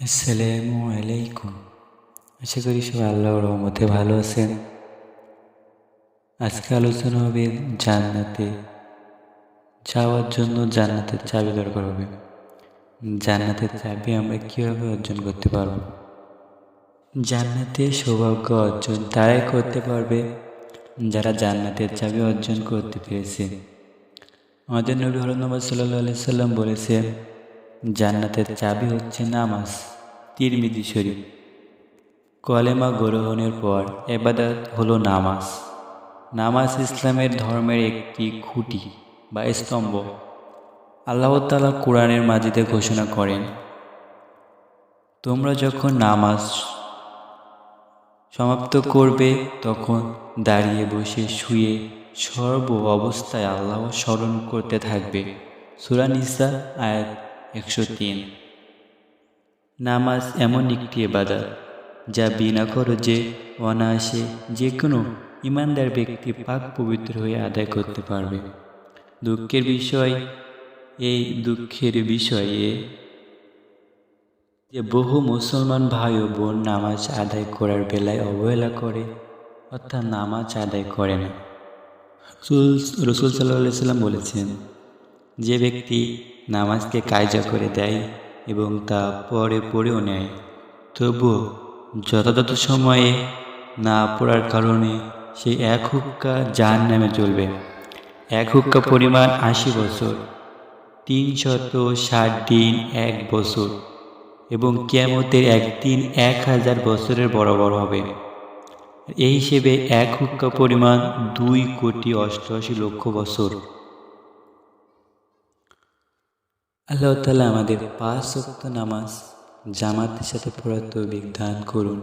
আসসালামু আলাইকুম। আশা করি সবাই আল্লাহর রহমতে ভালো আছেন। আজকে আলোচনা হবে জান্নাতে যাওয়ার জন্য জান্নাতের চাবি দরকার হবে। জান্নাতের চাবি আমরা কীভাবে অর্জন করতে পারব? জান্নাতে সৌভাগ্য অর্জন তারাই করতে পারবে যারা জান্নাতের চাবি অর্জন করতে পেরেছে। আমাদের নবী হরনবাদ সাল্লাহ সাল্লাম বলেছেন জান্নাতের চাবি হচ্ছে নামাজ তিরমিদি শরীফ। কলেমা গ্রহণের পর এবাদত হলো নামাজ। নামাজ ইসলামের ধর্মের একটি খুঁটি বা স্তম্ভ। আল্লাহ তালা কোরআনের মাজিদে ঘোষণা করেন, তোমরা যখন নামাজ সমাপ্ত করবে, তখন দাঁড়িয়ে বসে শুয়ে সর্ব অবস্থায় আল্লাহ স্মরণ করতে থাকবে। সুরানিসা আয়াত একশো তিন। নামাজ এমন একটি এবাদত যা বিনা খরচে, অনায়াসে যে কোনো ইমানদার ব্যক্তি পাক পবিত্র হয়ে আদায় করতে পারবে। দুঃখের বিষয়, এই দুঃখের বিষয়ে যে বহু মুসলমান ভাই ও বোন নামাজ আদায় করার বেলায় অবহেলা করে, অর্থাৎ নামাজ আদায় করে না। রসুল সাল্লাহ সাল্লাম বলেছেন, যে ব্যক্তি নামাজকে কায়জা করে দেয় এবং তা পরে পড়েও নেয়। তবুও যথাযথ সময়ে না পড়ার কারণে সে এক হুক্কা যার নামে চলবে। এক হুক্কা পরিমাণ আশি বছর তিনশত ষাট দিন এক বছর এবং কেমতের একদিন এক হাজার বছরের বরাবর হবে। এই হিসেবে এক হুক্কা পরিমাণ দুই কোটি অষ্টআশি লক্ষ বছর। আল্লাহ তালা আমাদের পাঁচ শক্ত নামাজ জামাতের সাথে পড়ার তৌবিক দান করুন।